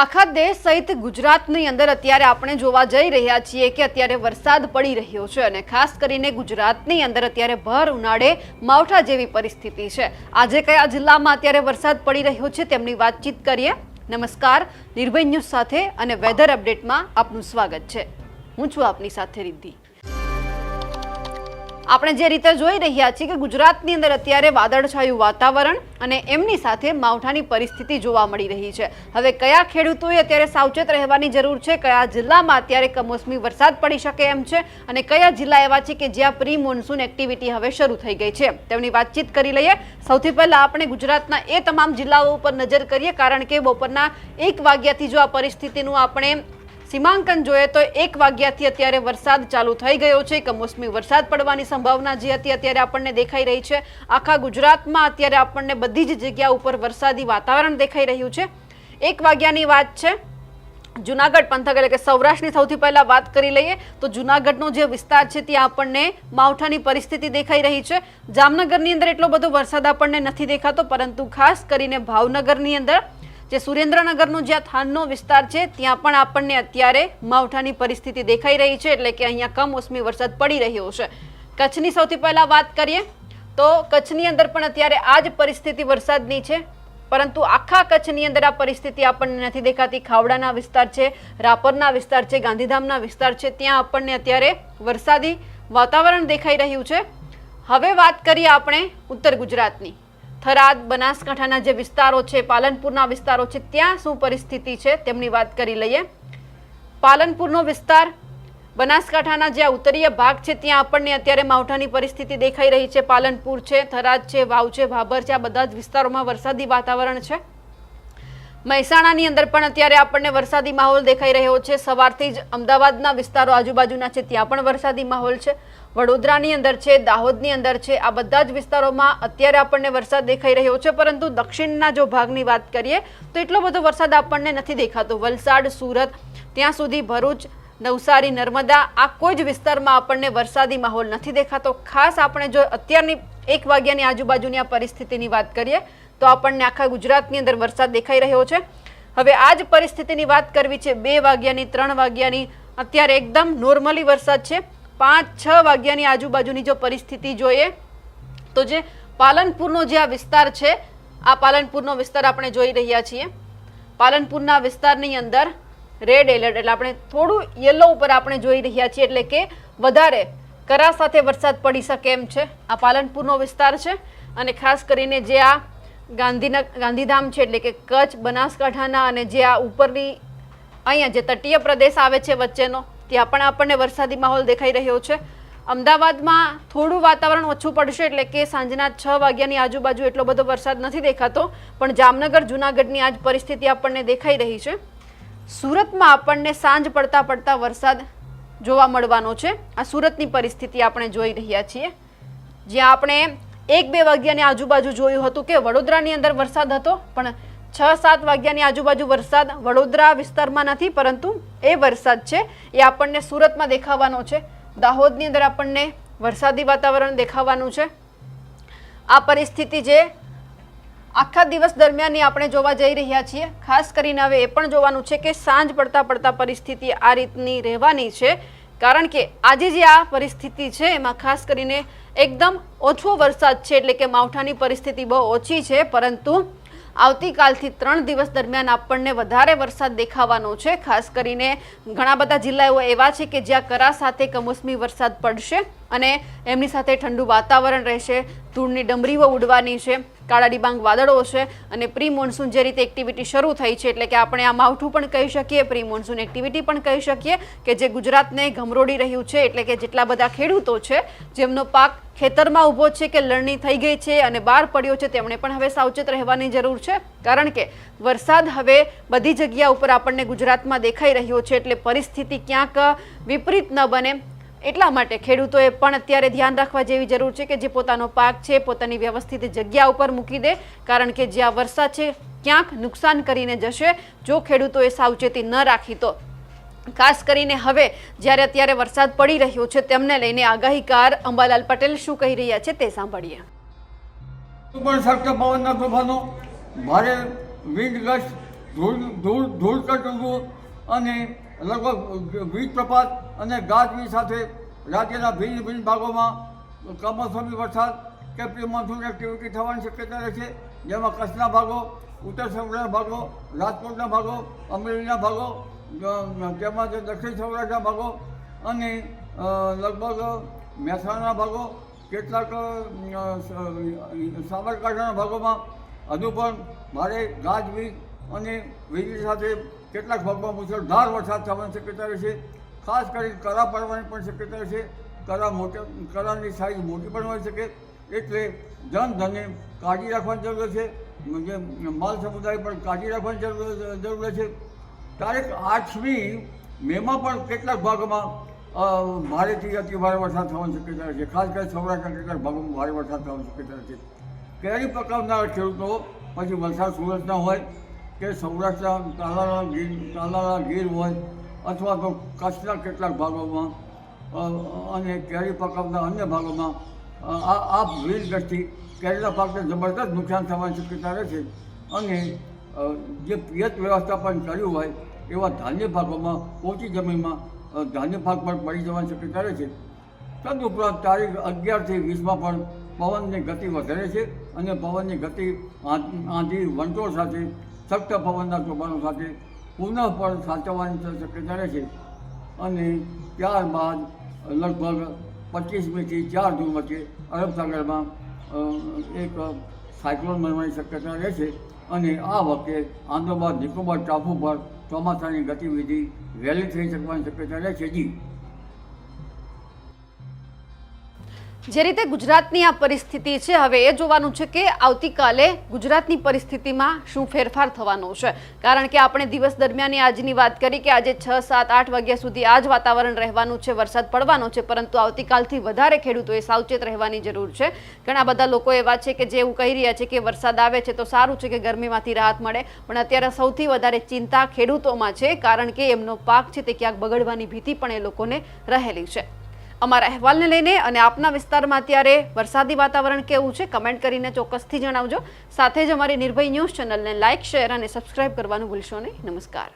આખા દેશ સહિત ગુજરાતની અંદર અત્યારે આપણે જોવા જઈ રહ્યા છીએ કે અત્યારે વરસાદ પડી રહ્યો છે અને ખાસ કરીને ગુજરાતની અંદર અત્યારે ભર ઉનાળે માવઠા જેવી પરિસ્થિતિ છે. આજે કયા જિલ્લામાં અત્યારે વરસાદ પડી રહ્યો છે તેમની વાતચીત કરીએ. નમસ્કાર, નિર્ભય ન્યૂઝ સાથે અને વેધર અપડેટમાં આપનું સ્વાગત છે. હું છું આપની સાથે રિદ્ધિ. આપણે જે રીતે જોઈ રહ્યા છીએ કે ગુજરાતની અંદર અત્યારે વાદળછાયું વાતાવરણ અને એમની સાથે માવઠાની પરિસ્થિતિ જોવા મળી રહી છે. હવે કયા ખેડૂતોએ અત્યારે સાવચેત રહેવાની જરૂર છે? કયા જિલ્લામાં અત્યારે કમોસમી વરસાદ પડી શકે એમ છે? અને કયા જિલ્લા એવા છે કે જ્યાં પ્રી મોન્સૂન એક્ટિવિટી હવે શરૂ થઈ ગઈ છે? તેમની વાતચીત કરી લઈએ. સૌથી પહેલાં આપણે ગુજરાતના એ તમામ જિલ્લાઓ ઉપર નજર કરીએ, કારણ કે બપોરના એક વાગ્યાથી જો આ પરિસ્થિતિનું આપણે સીમાંકન જોઈએ તો એક વાગ્યાથી અત્યારે વરસાદ ચાલુ થઈ ગયો છે. કમોસમી વરસાદ પડવાની સંભાવના જે હતી અત્યારે આપણને દેખાઈ રહી છે. આખા ગુજરાતમાં અત્યારે આપણને બધી જ જગ્યા ઉપર વરસાદી વાતાવરણ દેખાઈ રહ્યું છે. એક વાગ્યાની વાત છે. જુનાગઢ પંથક એટલે કે સૌરાષ્ટ્રની સૌથી પહેલાં વાત કરી લઈએ તો જુનાગઢનો જે વિસ્તાર છે ત્યાં આપણને માવઠાની પરિસ્થિતિ દેખાઈ રહી છે. જામનગરની અંદર એટલો બધો વરસાદ આપણને નથી દેખાતો, પરંતુ ખાસ કરીને ભાવનગરની અંદર જે સુરેન્દ્રનગરનો જ્યાં થાનનો વિસ્તાર છે, ત્યાં પણ આપણને અત્યારે માવઠાની પરિસ્થિતિ દેખાઈ રહી છે, એટલે કે અહીંયા કમોસમી વરસાદ પડી રહ્યો છે. કચ્છની સૌથી પહેલાં વાત કરીએ, તો કચ્છની અંદર પણ અત્યારે આ જ પરિસ્થિતિ વરસાદની છે, પરંતુ આખા કચ્છની અંદર આ પરિસ્થિતિ આપણને નથી દેખાતી. ખાવડાના વિસ્તાર છે, રાપરના વિસ્તાર છે, ગાંધીધામના વિસ્તાર છે, ત્યાં આપણને અત્યારે વરસાદી વાતાવરણ દેખાઈ રહ્યું છે. હવે વાત કરીએ આપણે ઉત્તર ગુજરાતની. થરાદ બનાસકાંઠાના જે વિસ્તારો છે, પાલનપુરના વિસ્તારો છે, ત્યાં શું પરિસ્થિતિ છે તેમની વાત કરી લઈએ. પાલનપુરનો વિસ્તાર, બનાસકાંઠાના જે ઉત્તરીય ભાગ છે, ત્યાં આપણને અત્યારે માવઠાની પરિસ્થિતિ દેખાઈ રહી છે. પાલનપુર છે, થરાદ છે, વાવ છે, ભાભર છે, આ બધા જ વિસ્તારોમાં વરસાદી વાતાવરણ છે. મહેસાણાની અંદર પણ અત્યારે આપણને વરસાદી માહોલ દેખાઈ રહ્યો છે. સવારથી જ અમદાવાદના વિસ્તારો આજુબાજુના છે, ત્યાં પણ વરસાદી માહોલ છે. વડોદરાની અંદર છે, દાહોદની અંદર છે, આ બધા જ વિસ્તારોમાં અત્યારે આપણને વરસાદ દેખાઈ રહ્યો છે, પરંતુ દક્ષિણના જો ભાગની વાત કરીએ, તો એટલો બધો વરસાદ આપણને નથી દેખાતો. વલસાડ, સુરત, ત્યાં સુધી ભરૂચ, નવસારી, નર્મદા, આ કોઈ જ વિસ્તારમાં આપણને વરસાદી માહોલ નથી દેખાતો. ખાસ આપણે જો અત્યારની એક વાગ્યાની આજુબાજુની આ પરિસ્થિતિની વાત કરીએ, તો આપણને આખા ગુજરાતની અંદર વરસાદ દેખાઈ રહ્યો છે. હવે આ જ પરિસ્થિતિની વાત કરવી છે, બે વાગ્યાની, ત્રણ વાગ્યાની, અત્યારે એકદમ નોર્મલી વરસાદ છે. પાંચ છ વાગ્યાની આજુબાજુની જો પરિસ્થિતિ જોઈએ, તો જે પાલનપુરનો જે આ વિસ્તાર છે, આ પાલનપુરનો વિસ્તાર આપણે જોઈ રહ્યા છીએ. પાલનપુરના વિસ્તારની અંદર રેડ એલર્ટ એટલે આપણે થોડું યલો ઉપર આપણે જોઈ રહ્યા છીએ, એટલે કે વધારે કરા સાથે વરસાદ પડી શકે એમ છે. આ પાલનપુરનો વિસ્તાર છે અને ખાસ કરીને જે આ ગાંધીનગર ગાંધીધામ છે, એટલે કે કચ્છ, બનાસકાંઠાના અને જે આ ઉપરની, અહીંયા જે તટીય પ્રદેશ આવે છે વચ્ચેનો ત્યાં પણ આપણને વરસાદી માહોલ દેખાઈ રહ્યો છે. અમદાવાદમાં થોડું વાતાવરણ ઓછું પડશે એટલે કે સાંજના છ વાગ્યાની આજુબાજુ એટલો બધો વરસાદ નથી દેખાતો, પણ જામનગર, જુનાગઢની આ પરિસ્થિતિ આપણને દેખાઈ રહી છે. સુરતમાં આપણને સાંજ પડતા પડતા વરસાદ જોવા મળવાનો છે. આ સુરતની પરિસ્થિતિ આપણે જોઈ રહ્યા છીએ. જ્યાં આપણે એક બે વાગ્યાની આજુબાજુ જોયું હતું કે વડોદરાની અંદર વરસાદ હતો, પણ છ સાત વાગ્યાની આજુબાજુ વરસાદ વડોદરા વિસ્તારમાં નથી, પરંતુ એ વરસાદ છે, એ આપણને સુરતમાં દેખાવાનો છે. દાહોદની અંદર આપણને વરસાદી વાતાવરણ દેખાવાનું છે. આ પરિસ્થિતિ જે આખા દિવસ દરમિયાનની આપણે જોવા જઈ રહ્યા છીએ, ખાસ કરીને હવે એ પણ જોવાનું છે કે સાંજ પડતા પડતા પરિસ્થિતિ આ રીતની રહેવાની છે. કારણ કે આજે જે આ પરિસ્થિતિ છે, એમાં ખાસ કરીને એકદમ ઓછો વરસાદ છે, એટલે કે માવઠાની પરિસ્થિતિ બહુ ઓછી છે, પરંતુ આવતીકાલથી ત્રણ દિવસ દરમિયાન આપણને વધારે વરસાદ દેખાવાનો છે. ખાસ કરીને ઘણા બધા જિલ્લાઓ એવા છે કે જ્યાં કરા સાથે કમોસમી વરસાદ પડશે અને એમની સાથે ઠંડુ વાતાવરણ રહેશે. ધૂળની ડમરીઓ ઉડવાની છે, કાળા ડિબાંગ વાદળો છે અને પ્રી મોન્સૂન જે રીતે એક્ટિવિટી શરૂ થઈ છે એટલે કે આપણે આ માવઠું પણ કહી શકીએ, પ્રી મોન્સૂન એક્ટિવિટી પણ કહી શકીએ કે જે ગુજરાતને ઘમરોડી રહ્યું છે એટલે કે જેટલા બધા ખેડૂતો છે જેમનો પાક ખેતરમાં ઊભો છે કે લણણી થઈ ગઈ છે અને બહાર પડ્યો છે, તેમણે પણ હવે સાવચેત રહેવાની જરૂર છે. કારણ કે વરસાદ હવે બધી જગ્યા ઉપર આપણને ગુજરાતમાં દેખાઈ રહ્યો છે, એટલે પરિસ્થિતિ ક્યાંક વિપરીત ન બને. એટલા માટે ખેડૂતોએ પણ અત્યારે ધ્યાન રાખવા જેવી જરૂર છે કે જે પોતાનો પાક છે, પોતાની વ્યવસ્થિત જગ્યા ઉપર મૂકી દે. કારણ કે જ્યાં વરસાદ છે, ક્યાંક નુકસાન કરીને જશે. જો ખેડૂતોએ સાવચેતી ન રાખી તો ખાસ કરીને હવે જ્યારે અત્યારે વરસાદ પડી રહ્યો છે, તેમને લઈને આગાહીકાર અંબાલાલ પટેલ શું કહી રહ્યા છે તે સાંભળીએ. પણ શકતા પવનના તોફાનો, ભારે વિન્ડ ગસ્ટ ધૂળ ધૂળ ધૂળ કટવું અને લગભગ વીજ પ્રપાત અને ગાજવીજ સાથે રાજ્યના ભિન્ન ભિન્ન ભાગોમાં કમોસમી વરસાદ કે પ્રી મોન્સૂન એક્ટિવિટી થવાની શક્યતા રહે છે, જેમાં કચ્છના ભાગો, ઉત્તર સૌરાષ્ટ્રના ભાગો, રાજકોટના ભાગો, અમરેલીના ભાગો અ, તેમાં જે દક્ષિણ સૌરાષ્ટ્રના ભાગો અને લગભગ મહેસાણાના ભાગો કેટલાક સાબરકાંઠાના ભાગોમાં હજુ પણ ભારે ગાજવીજ અને વીજળી સાથે કેટલાક ભાગમાં મુશળધાર વરસાદ થવાની શક્યતા રહેશે. ખાસ કરીને કરા પડવાની પણ શક્યતા રહેશે. કરા મોટા કરાની સાઈઝ મોટી પણ હોઈ શકે. એટલે જનધને કાળજી રાખવાની જરૂર છે માલ સમુદાય પણ કાળજી રાખવાની જરૂર જરૂર છે તારીખ આઠમી મેમાં પણ કેટલાક ભાગોમાં ભારેથી અતિ ભારે વરસાદ થવાની શક્યતા છે. ખાસ કરીને સૌરાષ્ટ્રના કેટલાક ભાગોમાં ભારે વરસાદ થવાની શક્યતા છે. કેરી પકવનાર ખેડૂતો, પછી વલસાડ સુરતના હોય કે સૌરાષ્ટ્રના તાલાળા ગીર તાલાળા ગીર હોય અથવા તો કચ્છના કેટલાક ભાગોમાં અને કેરી પકવના અન્ય ભાગોમાં આ આ વીજ દ્રષ્ટિ કેરીના પાકને જબરદસ્ત નુકસાન થવાની શક્યતા રહે છે. અને જે પિયત વ્યવસ્થાપન કર્યું હોય, એવા ધાન્ય ભાગોમાં, ઓછી જમીનમાં ધાન્ય ભાગ પણ પડી જવાની શક્યતા રહે છે. તદુપરાંત તારીખ અગિયારથી વીસમાં પણ પવનની ગતિ વધારે છે અને પવનની ગતિ આંધી વંટોળ સાથે, સખ્ત પવનના તોફાનો સાથે પુનઃ પણ સાચવવાની શક્યતા રહે છે. અને ત્યારબાદ લગભગ પચીસમીથી ચાર જૂન વચ્ચે અરબ સાગરમાં એક સાયક્લોન બનવાની શક્યતા રહે છે. અને આ વખતે આંદોબાદ નિકોબાર ટાપુ પર ચોમાસાની ગતિવિધિ વહેલી થઈ શકવાની શક્યતા રહે છે. જી. જે રીતે ગુજરાતની આ પરિસ્થિતિ છે, હવે એ જોવાનું છે કે આવતીકાલે ગુજરાતની પરિસ્થિતિમાં શું ફેરફાર થવાનો છે. કારણ કે આપણે દિવસ દરમિયાન આજની વાત કરી કે આજે છ, સાત, આઠ વાગ્યા સુધી આ જ વાતાવરણ રહેવાનું છે, વરસાદ પડવાનો છે, પરંતુ આવતીકાલથી વધારે ખેડૂતોએ સાવચેત રહેવાની જરૂર છે. ઘણા બધા લોકો એવા છે કે જે એવું કહી રહ્યા છે કે વરસાદ આવે છે તો સારું છે કે ગરમીમાંથી રાહત મળે, પણ અત્યારે સૌથી વધારે ચિંતા ખેડૂતોમાં છે, કારણ કે એમનો પાક છે તે ક્યાંક બગડવાની ભીતિ પણ એ લોકોને રહેલી છે. અમારા અહેવાલને લઈને અને આપના વિસ્તારમાં અત્યારે વરસાદી વાતાવરણ કેવું છે, કમેન્ટ કરીને ચોક્કસથી જણાવજો. સાથે જ અમારી નિર્ભય ન્યૂઝ ચેનલને લાઇક શેર અને સબસ્ક્રાઇબ કરવાનું ભૂલશો નહીં. નમસ્કાર.